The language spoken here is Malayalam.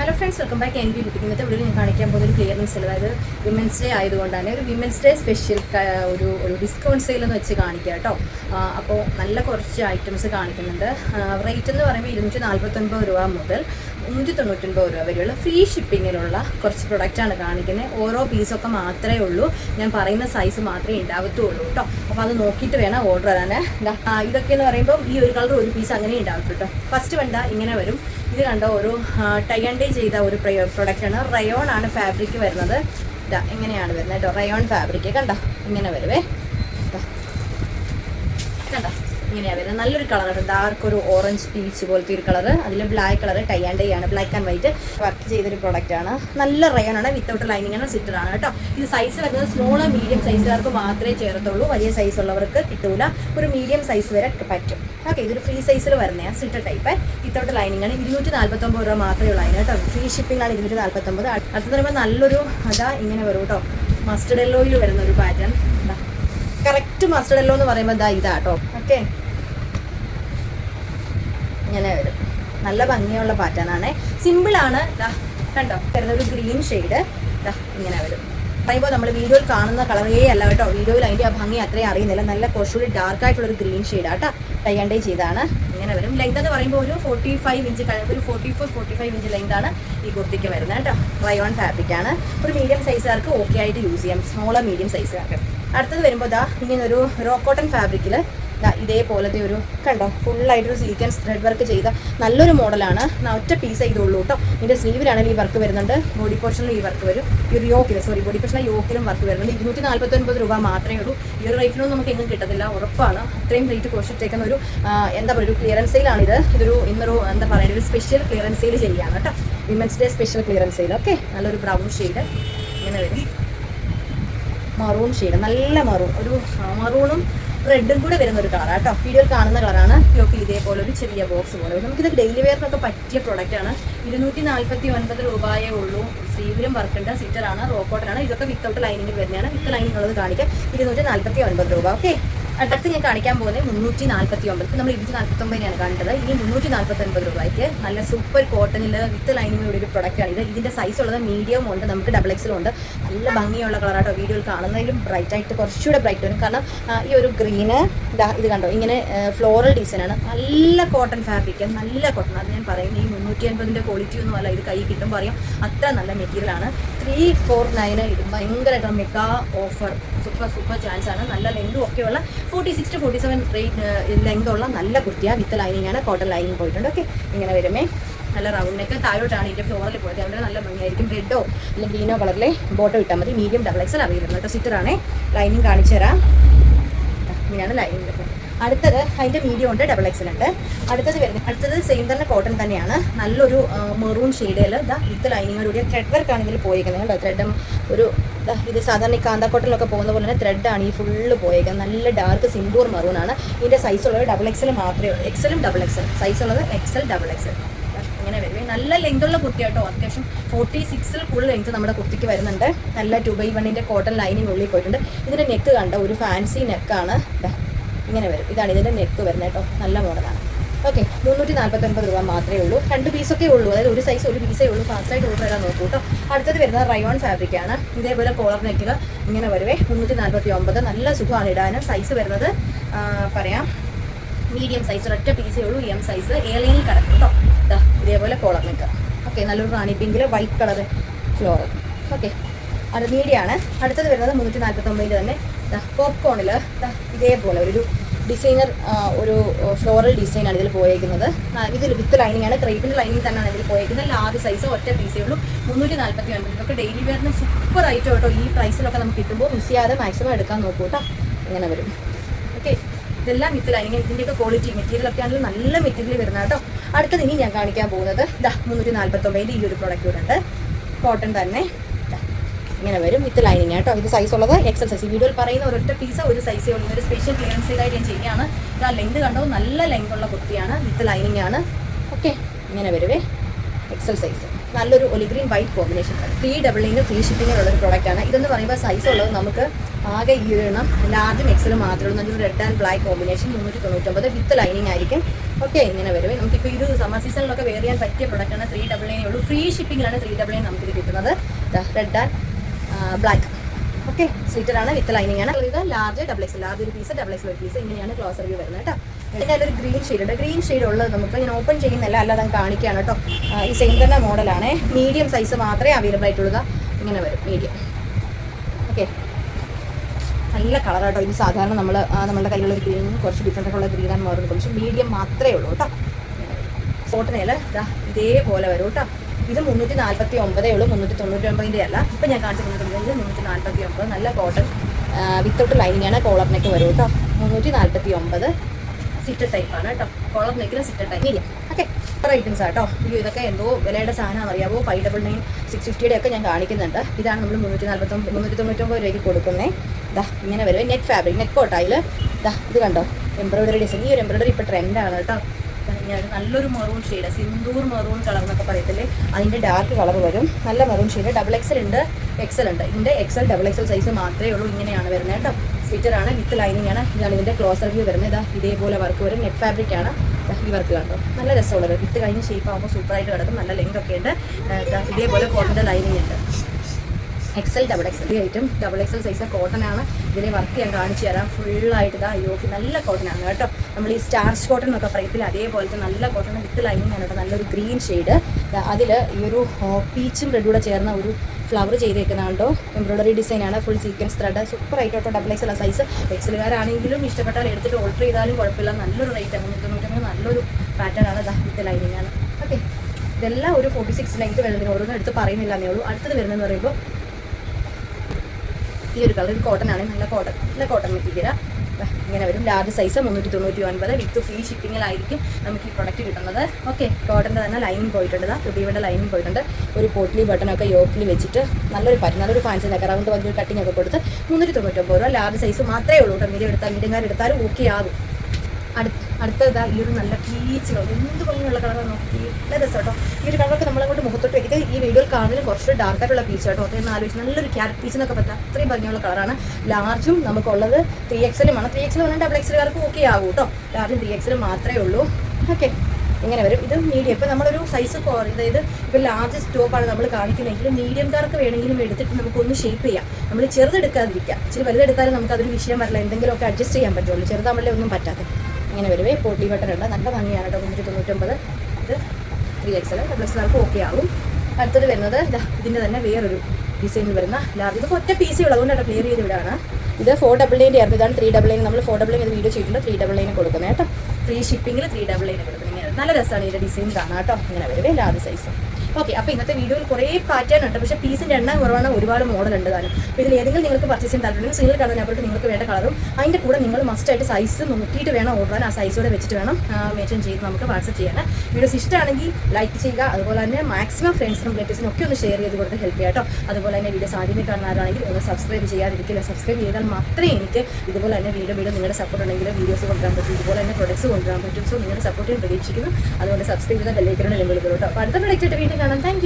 Hello friends welcome back N B boutique ഇന്നത്തെ ഞാൻ കാണിക്കാൻ പോകുന്ന ഒരു ക്ലിയറൻസ് സെയിൽ അതായത് വിമൻസ് ഡേ ആയതുകൊണ്ട് തന്നെ ഒരു വിമൻസ് ഡേ സ്പെഷ്യൽ ഒരു ഒരു ഡിസ്കൗണ്ട് സെയിൽ എന്ന് വെച്ച് കാണിക്കുക കേട്ടോ. അപ്പോൾ നല്ല കുറച്ച് ഐറ്റംസ് കാണിക്കുന്നുണ്ട്. റേറ്റ് എന്ന് പറയുമ്പോൾ ഇരുന്നൂറ്റി നാൽപ്പത്തൊൻപത് രൂപ മുതൽ മുന്നൂറ്റി തൊണ്ണൂറ്റൊൻപത് രൂപ വരെയുള്ള ഫ്രീ ഷിപ്പിങ്ങിലുള്ള കുറച്ച് പ്രൊഡക്റ്റാണ് കാണിക്കുന്നത് ഓരോ പീസൊക്കെ മാത്രമേ ഉള്ളൂ. ഞാൻ പറയുന്ന സൈസ് മാത്രമേ ഉണ്ടാവത്തുള്ളൂ കേട്ടോ അപ്പോൾ അത് നോക്കിയിട്ട് വേണം ഓർഡർ തരാൻ ഇതൊക്കെ എന്ന് പറയുമ്പോൾ ഈ ഒരു കളർ ഒരു പീസ് അങ്ങനെ ഉണ്ടാവും കേട്ടോ ഫസ്റ്റ് വേണ്ട ഇങ്ങനെ വരും. ഇത് കണ്ടോ ഒരു ടൈ ആൻഡ് ഡേ ചെയ്ത ഒരു പ്രൊഡക്റ്റാണ് റയോൺ ആണ്. ഫാബ്രിക് വരുന്നത്. ഇതാ ഇങ്ങനെയാണ് വരുന്നത് കേട്ടോ റയോൺ ഫാബ്രിക് കണ്ടോ ഇങ്ങനെ വരുവേ. കണ്ടോ. ഇങ്ങനെയാണ് വരുന്നത്. നല്ലൊരു കളറാണ് ഡാർക്ക് ഒരു ഓറഞ്ച് പീച്ച് പോലത്തെ ഒരു കളർ അതിൽ black colour tie and dye ആണ്. ബ്ലാക്ക് ആൻഡ് വൈറ്റ് വർക്ക് ചെയ്തൊരു പ്രോഡക്റ്റ് ആണ്. നല്ല റയൺ ആണ്. വിത്തൗട്ട് ലൈനിങ് ആണ് സിറ്റർ ആണ് കേട്ടോ. ഇത് സൈസ് വരുന്നത് സ്മോൾ മീഡിയം സൈസുകാർക്ക് മാത്രമേ ചേർത്തുള്ളൂ വലിയ സൈസ് ഉള്ളവർക്ക് കിട്ടൂല. ഒരു മീഡിയം സൈസ് വരെ പറ്റും. ഓക്കെ ഇതൊരു ഫ്രീ സൈസിൽ വരുന്നതാണ് സിറ്റർ ടൈപ്പ് വിത്തൗട്ട് ലൈനിങ് ആണ്. ഇരുന്നൂറ്റി നാൽപ്പത്തൊമ്പത് രൂപ മാത്രമേ ഉള്ളൂ അതിന് കേട്ടോ. ഫ്രീ ഷിപ്പിംഗ് ആണ് ഇരുന്നൂറ്റി നാൽപ്പത്തൊമ്പത് പറയുമ്പോൾ നല്ലൊരു അതാ ഇങ്ങനെ വരും കേട്ടോ. മസ്റ്റർഡ് എല്ലോയിൽ വരുന്ന ഒരു പാറ്റേൺ കറക്റ്റ് മസ്റ്റർഡ് എല്ലോ എന്ന് പറയുമ്പോൾ ഇതാ കേട്ടോ ഓക്കെ ഇങ്ങനെ വരും. നല്ല ഭംഗിയുള്ള പാറ്റേൺ ആണേ. സിമ്പിളാണ് കണ്ടോ? വരുന്ന ഒരു ഗ്രീൻ ഷെയ്ഡ് ഇങ്ങനെ വരും. പറയുമ്പോൾ നമ്മൾ വീഡിയോയിൽ കാണുന്ന കളറേ അല്ല കേട്ടോ. വീഡിയോയിൽ അതിന്റെ ആ ഭംഗി അത്രയും അറിയുന്നില്ല. നല്ല കുറച്ചുകൂടി ഡാർക്ക് ആയിട്ടുള്ള ഒരു ഗ്രീൻ ഷെയ്ഡാട്ടോ ടൈ ചെയ്താണ്. ഇങ്ങനെ വരും. ലെങ്ത് എന്ന് പറയുമ്പോൾ ഒരു ഫോർട്ടി ഫൈവ് ഇഞ്ച് ഒരു forty four forty five inch length ആണ് ഈ കുർത്തിക്ക് വരുന്നത് കേട്ടോ. റയോൺ ഫാബ്രിക് ആണ്. ഒരു മീഡിയം സൈസുകാർക്ക് ഓക്കെ ആയിട്ട് യൂസ് ചെയ്യാം. സ്മോളർ മീഡിയം സൈസുകാർക്ക് അടുത്തത് വരുമ്പോൾ ഇതാ ഇങ്ങനെ ഒരു റോ കോട്ടൺ ഫാബ്രിക്കിൽ ഇതേപോലത്തെ ഒരു കണ്ടോ ഫുള്ളായിട്ടൊരു സിലിക്കൻ ത്രെഡ് വർക്ക് ചെയ്ത നല്ലൊരു മോഡലാണ്. ഒറ്റ പീസ് ഇതുള്ളൂ കേട്ടോ ഇതിന്റെ സ്ലീവിലാണെങ്കിൽ ഈ വർക്ക് വരുന്നുണ്ട്. ബോഡി പോർഷനിലും ഈ വർക്ക് വരും. ഈ ഒരു യോക്കിൽ സോറി ബോഡി പോർഷനിലെ യോക്കിലും വർക്ക് വരുന്നുണ്ട്. ഇരുന്നൂറ്റി നാൽപ്പത്തൊൻപത് രൂപ മാത്രമേ ഉള്ളൂ. ഈ ഒരു റേറ്റിനൊന്നും നമുക്ക് എങ്ങും കിട്ടത്തില്ല. ഉറപ്പാണ്. അത്രയും റേറ്റ് കുറച്ചിട്ടേക്കുന്ന ഒരു എന്താ പറയുക ഒരു ക്ലിയറൻസ് സെയിലാണിത് ഇതൊരു ഇന്നൊരു എന്താ പറയുക ഒരു സ്പെഷ്യൽ ക്ലിയറൻസ് സെയിൽ ചെയ്യുകയാണ് കേട്ടോ. Women's day special clearance sale okay നല്ലൊരു ബ്രൗൺ ഷെയ്ഡ് ഇങ്ങനെ വരും. മറൂൺ ഷെയ്ഡ് നല്ല മറൂൺ ഒരു മറൂണും റെഡും കൂടെ വരുന്ന ഒരു കളറാണ് കേട്ടോ. വീഡിയോയിൽ കാണുന്ന കളറാണ് യോക്കിൽ ഇതേപോലെ ഒരു ചെറിയ ബോക്സ് പോലെ. നമുക്കിത് ഡെയിലി വെയറിനൊക്കെ പറ്റിയ പ്രോഡക്റ്റ് ആണ്. ഇരുന്നൂറ്റി നാൽപ്പത്തി ഒൻപത് രൂപയേ ഉള്ളൂ സ്ലീവിലും വർക്കുണ്ട് സിറ്ററാണ് റോക്കോട്ടാണ് ഇതൊക്കെ വിത്തൗട്ട് ലൈനിങ്ങിൽ വരുന്നതാണ്. വിത്ത് ലൈനിങ് ഉള്ളത് കാണിക്കുക ഇരുന്നൂറ്റി നാൽപ്പത്തി ഒൻപത് രൂപ. ഓക്കെ അടുത്ത് ഞാൻ കാണിക്കാൻ പോകുന്നത് മുന്നൂറ്റി നാൽപ്പത്തി ഒമ്പത് നമ്മൾ ഇരുന്നൂറ്റി നാൽപ്പത്തി ഒമ്പതിനാണ് കണ്ടത് ഈ മുന്നൂറ്റി നാൽപ്പത്തി ഒൻപത് രൂപയ്ക്ക് നല്ല സൂപ്പർ കോട്ടണിൽ വിത്ത് ലൈനിങ്ങോട് ഒരു പ്രോഡക്റ്റ് ആണ് ഇത്. ഇതിന്റെ സൈസ് ഉള്ളത് മീഡിയം ഉണ്ട്. നമുക്ക് ഡബിൾ എക്സലും ഉണ്ട് നല്ല ഭംഗിയുള്ള കളറാട്ടോ വീഡിയോയിൽ കാണുന്നതിലും ബ്രൈറ്റ് ആയിട്ട് കുറച്ചുകൂടെ ബ്രൈറ്റ് വരും. കാരണം ഈ ഒരു ഗ്രീന് ഇത് കണ്ടോ? ഇങ്ങനെ ഫ്ലോറൽ ആണ്. നല്ല കോട്ടൺ ഫാബ്രിക് നല്ല കോട്ടൺ അത് ഞാൻ പറയുന്നത് ഈ മുന്നൂറ്റി അൻപതിന്റെ ക്വാളിറ്റി ഒന്നും അല്ല. ഇത് കൈ കിട്ടും പറയും അത്ര നല്ല മെറ്റീരിയൽ ആണ്. ത്രീ ഫോർ നയന് ഇത് ഭയങ്കരമായിട്ട് mega offer super super chance ആണ്. നല്ല ലെങ്തും ഒക്കെയുള്ള forty six to forty seven rate length ഉള്ള നല്ല കുട്ടിയാണ് വിത്ത് ലൈനിങ് ആണ്. കോട്ടൺ ലൈനിങ് പോയിട്ടുണ്ട്. ഓക്കെ ഇങ്ങനെ വരുമേ. നല്ല റൗണ്ട് നെക്ക് താഴോട്ടാണ് ഇതിന്റെ ഫ്ലോറിൽ പോയത്. അതുകൊണ്ട് നല്ല ഭംഗിയായിരിക്കും. റെഡോ അല്ലെങ്കിൽ ഗ്രീനോ കളറിലെ ബോട്ടോ ഇട്ടാൽ മതി. മീഡിയം ഡബിൾ എക്സൽ അവൈലബിൾ കേട്ടോ. സിറ്ററാണേ ലൈനിങ് കാണിച്ചു തരാം. ഇങ്ങനെയാണ് ലൈനിങ് അടുത്തത് അതിന്റെ മീഡിയം ഉണ്ട് ഡബിൾ എക്സൽ ഉണ്ട്. അടുത്തത് വരുന്നത് അടുത്തത് സെയിം തന്നെ കോട്ടൺ തന്നെയാണ്. നല്ലൊരു മെറൂൺ ഷെയ്ഡിൽ ഇതാ വിത്ത് ലൈനിങ്ങോടുകൂടിയ ത്രെഡ് വർക്കാണ് ഇതിൽ പോയിരിക്കുന്നത് കേട്ടോ. ത്രെഡും ഒരു ഇത് സാധാരണ ഈ കാന്താക്കോട്ടനിലൊക്കെ പോകുന്ന പോലെ തന്നെ ത്രെഡാണ് ഈ ഫുള്ള് പോയേക്കുന്നത്. നല്ല ഡാർക്ക് സിംബൂർ മെറൂൺ ആണ്. ഇതിന്റെ സൈസ് ഉള്ളത് ഡബിൾ എക്സൽ മാത്രമേ ഉള്ളൂ. എക്സലും ഡബിൾ എക്സൽ സൈസ് ഉള്ളത് എക്സൽ ഡബിൾ എക്സൽ ഇങ്ങനെ വരും. നല്ല ലെങ്ത് ഉള്ള കുർത്തി കേട്ടോ. അത്യാവശ്യം ഫോർട്ടി സിക്സിൽ കൂടുതൽ ലെങ്ത് നമ്മുടെ കുർത്തിക്ക് വരുന്നുണ്ട്. നല്ല ടു ബൈ വണ്ണിന്റെ കോട്ടൺ ലൈനിങ് ഉള്ളിൽ പോയിട്ടുണ്ട്. ഇതിന്റെ നെക്ക് കണ്ട? ഒരു ഫാൻസി നെക്കാണ് ഇങ്ങനെ വരും. ഇതാണ് ഇതിന്റെ നെക്ക് വരുന്നത് കേട്ടോ. നല്ല മോഡലാണ് ഓക്കെ മുന്നൂറ്റി നാൽപ്പത്തൊൻപത് രൂപ മാത്രമേ ഉള്ളൂ. രണ്ട് പീസൊക്കെ ഉള്ളൂ. അതായത് ഒരു സൈസ് ഒരു പീസേ ഉള്ളൂ. ഫാസ്റ്റായിട്ട് ഓർഡർ ചെയ്താൽ നോക്കൂ കേട്ടോ. അടുത്തത് വരുന്നത് റയോൺ ഫാബ്രിക് ആണ്. ഇതേപോലെ കോളർ നെക്കുകൾ ഇങ്ങനെ വരുവേ. മുന്നൂറ്റി നാൽപ്പത്തി ഒമ്പത് നല്ല സുഖമാണ് ഇടാൻ സൈസ് വരുന്നത് പറയാം. മീഡിയം സൈസ് ഒരൊറ്റ പീസേ ഉള്ളൂ. എം സൈസ് ഏലയിൽ കിടക്കും കേട്ടോ. ദാ ഇതേപോലെ കോളർ നിൽക്കുക ഓക്കെ നല്ലൊരു റാണി പിങ്കിൽ വൈറ്റ് കളർ ഫ്ലോർ ഓക്കെ അത് മീഡിയാണ് അടുത്തത് വരുന്നത് മുന്നൂറ്റി നാൽപ്പത്തൊമ്പതിന്റെ തന്നെ പോപ്കോണിൽ ഇതേപോലെ ഒരു ഡിസൈനർ ഒരു ഫ്ലോറൽ ഡിസൈനാണ് ഇതിൽ പോയേക്കുന്നത്. ഇതിൽ വിത്ത് ലൈനിങ് ആണ്. ക്രേപ്പിന്റെ ലൈനിങ് തന്നെയാണ് ഇതിൽ പോയേക്കുന്നത്. ലാർജ് സൈസ് ഒറ്റ പീസേ ഉള്ളൂ. മുന്നൂറ്റി നാൽപ്പത്തി ഒൻപത് ഇതൊക്കെ ഡെയിലി വെയറിന് സൂപ്പർ ആയിട്ട് കേട്ടോ ഈ പ്രൈസിലൊക്കെ നമുക്ക് കിട്ടുമ്പോൾ മിസ് ചെയ്യാതെ മാക്സിമം എടുക്കാൻ നോക്കൂ കേട്ടോ ഇങ്ങനെ വരും. ഓക്കെ ഇതെല്ലാം വിത്ത് ലൈനിങ് ഇതിന്റെയൊക്കെ ക്വാളിറ്റി മെറ്റീരിയൽ ഒക്കെ ആണെങ്കിലും നല്ല മെറ്റീരിയൽ വരുന്ന കേട്ടോ അടുത്തത് ഇനി ഞാൻ കാണിക്കാൻ പോകുന്നത് ഇതാ മുന്നൂറ്റി നാൽപ്പത്തൊമ്പതിന്റെ ഈ ഒരു പ്രോഡക്റ്റ് ഇവിടെ ഉണ്ട്. കോട്ടൺ തന്നെ. ഇങ്ങനെ വരും. വിത്ത് ലൈനിങ് കേട്ടോ ഇത് സൈസ് ഉള്ളത്. എക്സൽ സൈസ് വീഡിയോയിൽ പറയുന്ന ഒരൊറ്റ പീസ് ഒരു സൈസേ ഉള്ളൂ ഒരു സ്പെഷ്യൽ ക്ലിയറൻസ് ആയിട്ട് ഞാൻ ചെയ്യുകയാണ്. ആ ലെങ്ത് കണ്ടോ? നല്ല ലെങ്ത് ഉള്ള കുർത്തിയാണ് വിത്ത് ലൈനിങ് ആണ്. ഓക്കെ ഇങ്ങനെ വരുവേ. എക്സൽ സൈസ് നല്ലൊരു olive green white combination three double ഇന് ഫ്രീ ഷിപ്പിങ്ങിനുള്ള ഒരു പ്രോഡക്റ്റ് ആണ്. ഇതെന്ന് പറയുമ്പോൾ സൈസ് ഉള്ളത് നമുക്ക് ആകെ ഈ ഒരു എണ്ണം ലാർജും എക്സലും മാത്രമേ ഉള്ളൂ. നല്ലൊരു റെഡ് ആൻഡ് ബ്ലാക്ക് കോമ്പിനേഷൻ മുന്നൂറ്റി തൊണ്ണൂറ്റൊമ്പത് വിത്ത് ലൈനിങ് ആയിരിക്കും. ഓക്കെ ഇങ്ങനെ വരും. നമുക്കിപ്പോൾ ഇത് സമ്മർ സീസണിലൊക്കെ വെയർ ചെയ്യാൻ പറ്റിയ പ്രൊഡക്റ്റാണ് ത്രീ ഡബിൾ നയനേ ഉള്ളൂ. ഫ്രീ ഷിപ്പിങ്ങിലാണ് ത്രീ ഡബിൾ നയൻ നമുക്കിത് കിട്ടുന്നത്. റെഡ് ആൻഡ് ബ്ലാക്ക് ഓക്കെ ആണ് വിത്ത് ലൈനിങ് ആണ്. ഇത് ലാർജ് ഡബിൾ എക്സ് ലാർജ് ഒരു പീസ് ഡബിൾ എക്സ് ഒരു പീസ് ഇങ്ങനെയാണ് ക്ലോസർ വ്യൂ വരുന്നത് കേട്ടോ. പിന്നെ അതിലൊരു ഗ്രീൻ ഷെയ്ഡ് ഗ്രീൻ ഷെയ്ഡ് ഉള്ളത് നമുക്ക് ഞാൻ ഓപ്പൺ ചെയ്യുന്നില്ല അല്ലാതെ കാണിക്കുകയാണ് കേട്ടോ. ഈ സെയിം തന്നെ മോഡലാണ് മീഡിയം സൈസ് മാത്രമേ അവൈലബിൾ ആയിട്ടുള്ളതാണ് ഇങ്ങനെ വരും മീഡിയം ഓക്കെ നല്ല കളറാട്ടോ ഇത് സാധാരണ നമ്മൾ നമ്മുടെ കയ്യിലുള്ള ഒരു ഗ്രീനും കുറച്ച് ഡിഫറെന്റ് ഉള്ള ഗ്രീൻ ആൻഡ് മാറും കുറച്ച് മീഡിയം മാത്രമേ ഉള്ളൂ കേട്ടോ. കോട്ടനയിൽ ഇതാ ഇതേപോലെ വരും കേട്ടോ. ഇത് മുന്നൂറ്റി നാൽപ്പത്തി ഒമ്പതേ ഉള്ളൂ. മുന്നൂറ്റി തൊണ്ണൂറ്റി ഒമ്പതിന്റെ അല്ല. ഇപ്പം ഞാൻ കാണിച്ചു ഇത് മുന്നൂറ്റി നാൽപ്പത്തി ഒമ്പത് നല്ല കോട്ടൺ വിത്തൗട്ട് ലൈനിങ് ആണ് കോളർ വരും കേട്ടോ. മുന്നൂറ്റി നാൽപ്പത്തി ഒമ്പത് സിറ്റർ ടൈപ്പാണ് കേട്ടോ. കോളർ നെക്കിന് സിറ്റ ടൈപ്പ് ഇല്ല. ഓക്കെ ഐറ്റംസ് ആട്ടോ അയ്യോ ഇതൊക്കെ എന്തോ വിലയുടെ സാധനമാണെന്ന് അറിയാമോ ഫൈവ് ഡബിൾ നയൻ സിക്സ് ഫിഫ്റ്റിയുടെ ഒക്കെ ഞാൻ കാണിക്കുന്നുണ്ട്. ഇതാണ് നമ്മൾ മുന്നൂറ്റി നാൽപ്പത്തൊമ്പത് മുന്നൂറ്റി തൊണ്ണൂറ്റൊമ്പത് രൂപയ്ക്ക് കൊടുക്കുന്നത് ദാ ഇങ്ങനെ വരും നെറ്റ് ഫാബ്രിക് നെറ്റ് കോട്ടായിൽ ദാ ഇത് കണ്ടോ? എംബ്രോയിഡറി ഡിസൈൻ ഈ ഒരു എംബ്രോയിഡറി ഇപ്പോൾ ട്രെൻഡാണ് കേട്ടോ. നല്ലൊരു maroon shade sindoor maroon colour എന്നൊക്കെ പറയത്തില്ലേ? അതിന്റെ ഡാർക്ക് കളർ വരും. നല്ല മെറൂൺ ഷെയ്ഡ് ഡബിൾ എക്സൽ ഉണ്ട്. എക്സൽ ഉണ്ട്. ഇതിന്റെ എക്സൽ ഡബിൾ എക്സൽ സൈസ് മാത്രമേ ഉള്ളൂ ഇങ്ങനെയാണ് വരുന്നത് കേട്ടോ. സ്വിറ്റർ ആണ്. വിത്ത് ലൈനിങ് ആണ്. ഇതാണ് ഇതിന്റെ ക്ലോസർ വ്യൂ വരുന്നത്. ഇതാ ഇതേപോലെ വർക്ക് വരും. നെറ്റ് ഫാബ്രിക് ആണ്. ഈ വർക്ക് കണ്ടോ? നല്ല രസമുള്ളത്. വിത്ത് കഴിഞ്ഞ് ഷേപ്പ് ആകുമ്പോൾ സൂപ്പറായിട്ട് കിടക്കും. നല്ല ലെങ്ത് ഒക്കെ ഉണ്ട്. ഇതേപോലെ കോട്ടന്റെ ലൈനിങ് ഉണ്ട്. എക്സൽ ഡബിൾ എക്സൽ ഈ item double XL size cotton ആണ്. ഇതിനെ വർക്ക് ഞാൻ കാണിച്ചു തരാം. ഫുള്ളായിട്ട് ഇതാ യോക്ക് നല്ല കോട്ടൺ ആണ് കേട്ടോ. നമ്മൾ ഈ സ്റ്റാർച്ച് കോട്ടൺ എന്നൊക്കെ പറയത്തില്ല? അതേപോലത്തെ നല്ല കോട്ടൺ വിത്ത് ലൈനിങ് ആണ് കേട്ടോ. നല്ലൊരു ഗ്രീൻ ഷെയ്ഡ് അതിൽ ഈ ഒരു പീച്ചും റെഡ് കൂടെ ചേർന്ന ഒരു ഫ്ലവർ ചെയ്തേക്കുന്നതാണ്ടോ എംബ്രോയിഡറി ഡിസൈനാണ് ഫുൾ സീക്വൻസ് ത്രെഡ് സൂപ്പർ ആയിട്ട് കേട്ടോ ഡബിൾ എക്സൽ സൈസ് എക്സലുകാരാണെങ്കിലും ഇഷ്ടപ്പെട്ടാൽ എടുത്തിട്ട് ഓർഡർ ചെയ്താലും കുഴപ്പമില്ല. നല്ലൊരു റേറ്റ് ആണ്. മുന്നൂറ്റി തൊണ്ണൂറ്റൊമ്പത് നല്ലൊരു പാറ്റേൺ ആണ് ഇതാ ലൈനിങ് ആണ്. ഓക്കെ ഇതെല്ലാം ഒരു ഫോർട്ടി സിക്സ് ലെങ്ത് വരുന്നതിന് ഓരോന്നും എടുത്ത് പറയുന്നില്ല എന്നേ ഉള്ളൂ. അടുത്തത് വരുന്നതെന്ന് പറയുമ്പോൾ ഈ ഒരു കളർ കോട്ടൺ ആണ്. നല്ല കോട്ടൺ നല്ല കോട്ടൺ മെറ്റീരിയൽ ഇങ്ങനെ വരും. ലാർജ് സൈസ് മുന്നൂറ്റി തൊണ്ണൂറ്റി ഒൻപത് വിത്ത് ഫ്രീ ഷിപ്പിങ്ങിലായിരിക്കും നമുക്ക് ഈ പ്രൊഡക്റ്റ് കിട്ടുന്നത്. ഓക്കെ കോട്ടന്റെ തന്നെ ലൈനിങ് പോയിട്ടുണ്ട്. ടുബിയുടെ ലൈനിങ് പോയിട്ടുണ്ട്. ഒരു പോട്ട്ലി ബട്ടണൊക്കെ യോക്കിൽ വെച്ചിട്ട് നല്ലൊരു പറ്റ് നല്ലൊരു ഫാൻസി നെക്ക് റൗണ്ട് വലിയൊരു കട്ടിങ് ഒക്കെ കൊടുത്ത് മുന്നൂറ്റി തൊണ്ണൂറ്റൊമ്പത് രൂപ. ലാർജ് സൈസ് മാത്രമേ ഉള്ളൂ കേട്ടോ മീഡിയം എടുത്താൽ മീഡിയം എടുത്താലും ഓക്കെ ആകും. അടുത്ത അടുത്തതാ ഈ ഒരു നല്ല പീച്ച് കളർ. എന്ത് ഭംഗിയുള്ള കളറാണ് നോക്കി. നല്ല രസം കേട്ടോ ഈ ഒരു കളറൊക്കെ നമ്മളങ്ങോട്ട് മുഖത്തോട്ട് വെക്കുന്നത് ഈ വീഡിയോയിൽ കാണുന്നതിന് കുറച്ച് ഡാർക്ക് ആയിട്ടുള്ള പീച്ച് കേട്ടോ അത്രയും ആലോചിച്ച് നല്ലൊരു ക്യാരറ്റ് പീച്ച് എന്നൊക്കെ പറ്റാം അത്രയും ഭംഗിയുള്ള കളറാണ് ലാർജും നമുക്കുള്ളത് ത്രീ എക്സലുമാണ് ത്രീ എക്സൽ വന്നിട്ട് ഡബിൾ എക്സലുകാർക്ക് ഓക്കെ ആകും കേട്ടോ. ലാർജും ത്രീ എക്സലും മാത്രമേ ഉള്ളൂ. ഓക്കെ ഇങ്ങനെ വരും. ഇത് മീഡിയം ഇപ്പം നമ്മളൊരു സൈസ് അതായത് ഇപ്പോൾ ലാർജ് സ്റ്റോപ്പാണ് നമ്മൾ കാണിക്കുന്നതെങ്കിൽ മീഡിയംകാർക്ക് വേണമെങ്കിലും എടുത്തിട്ട് നമുക്കൊന്ന് ഷേപ്പ് ചെയ്യാം. നമ്മൾ ചെറുതെടുക്കാതിരിക്കുക ഇച്ചിരി വലുതെടുത്താലും നമുക്ക് അതൊരു വിഷയം വരില്ല. എന്തെങ്കിലുമൊക്കെ അഡ്ജസ്റ്റ് ചെയ്യാൻ പറ്റുള്ളൂ. ചെറുതാകുമ്പോഴേ ഒന്നും പറ്റാത്ത. ഇങ്ങനെ വരുവേ. പോട്ടി ബട്ടൺ ഉണ്ട് നല്ല ഭംഗിയാണ് കേട്ടോ. മുന്നൂറ്റി തൊണ്ണൂറ്റൊമ്പത്. ഇത് ത്രീ എക്സൽ എൽ എക്സലുകാർക്ക് ഓക്കെ ആകും അടുത്തത് വരുന്നത് ഇതിന്റെ തന്നെ വേറൊരു ഡിസൈനിൽ വരുന്ന ലാർജ് ഇത് ഒറ്റ പീസേ ഉള്ളൂ. അതുകൊണ്ടാണ് ക്ലിയർ ചെയ്ത് വിടാണ് ഇത് ഫോർ ഡബിൾ നൈന്റെ ആയിരുന്നു. ഇതാണ് ത്രീ ഡബിൾ നൈൻ നമ്മൾ ഫോർ ഡബിൾ നൈൻ വീഡിയോ ചെയ്തിട്ടുണ്ട്. ത്രീ ഡബിൾ നയൻ കൊടുക്കുന്നത് കേട്ടോ. ഫ്രീ ഷിപ്പിങ്ങിൽ ത്രീ ഡബിൾ നയൻ കൊടുക്കുന്നത്. നല്ല രസമാണ് ഇതിന്റെ ഡിസൈൻ കാണാം കേട്ടോ. ഇങ്ങനെ വരുവേ ലാർജ് സൈസ് ഓക്കെ അപ്പോൾ ഇന്നത്തെ വീഡിയോയിൽ കുറേ പാറ്റേൺ ഉണ്ട്. പക്ഷേ പീസിന്റെ എണ്ണം കുറവാണ്. ഒരുപാട് മോഡൽ ഉണ്ട് താനും. അപ്പോൾ ഇതിൽ ഏതെങ്കിലും നിങ്ങൾക്ക് പർച്ചേസ് ചെയ്യാൻ താല്പര്യം സിംഗിൾ കളർ നമ്പറിട്ട് നിങ്ങൾക്ക് വേണ്ട കളറും അതിന്റെ കൂടെ നിങ്ങൾ മസ്റ്റായിട്ട് സൈസ് നോക്കിയിട്ട് വേണം ഓർഡർ ചെയ്യാൻ. ആ സൈസോടെ വെച്ചിട്ട് വേണം മെൻഷൻ ചെയ്ത് നമുക്ക് വാട്സപ്പ് ചെയ്യാൻ. വീഡിയോസ് ഇഷ്ടമാണെങ്കിൽ ലൈക്ക് ചെയ്യുക. അതുപോലെ തന്നെ മാക്സിമം ഫ്രണ്ട്സിനും റിലേറ്റീവ്സിനും ഒക്കെ ഒന്ന് ഷെയർ ചെയ്ത് കൊടുത്ത് ഹെൽപ്പ് ചെയ്യാം കേട്ടോ. അതുപോലെ തന്നെ വീഡിയോസ് ആദ്യമേ കാണാറാണെങ്കിൽ ഒന്ന് സബ്സ്ക്രൈബ് ചെയ്യാതിരിക്കില്ല. സബ്സ്ക്രൈബ് ചെയ്താൽ മാത്രമേ എനിക്ക് ഇതുപോലെ തന്നെ വീഡിയോ വീഡിയോ നിങ്ങളുടെ സപ്പോർട്ട് ഉണ്ടെങ്കിൽ വീഡിയോസ് കൊണ്ടുവരാൻ പറ്റും. ഇതുപോലെ തന്നെ പ്രൊഡക്ട്സ് കൊണ്ടുവരാൻ പറ്റും. സോ നിങ്ങളുടെ സപ്പോർട്ട് ഞാൻ പ്രതീക്ഷിക്കുന്നു അതുകൊണ്ട് സബ്സ്ക്രൈബ് ചെയ്താൽ ബെല്ലേക്കരുടെ ലിങ്ക് കേട്ടോ അപ്പോൾ അടുത്ത പ്രൊഡക്റ്റ് വീണ്ടും കാണാം. താങ്ക്